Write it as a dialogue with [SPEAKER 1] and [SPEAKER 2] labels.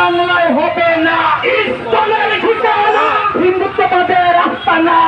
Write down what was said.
[SPEAKER 1] বাংলায় হবে না। ইসলামের ঠিকানা হিন্দুত্ববাদের রাস্তা না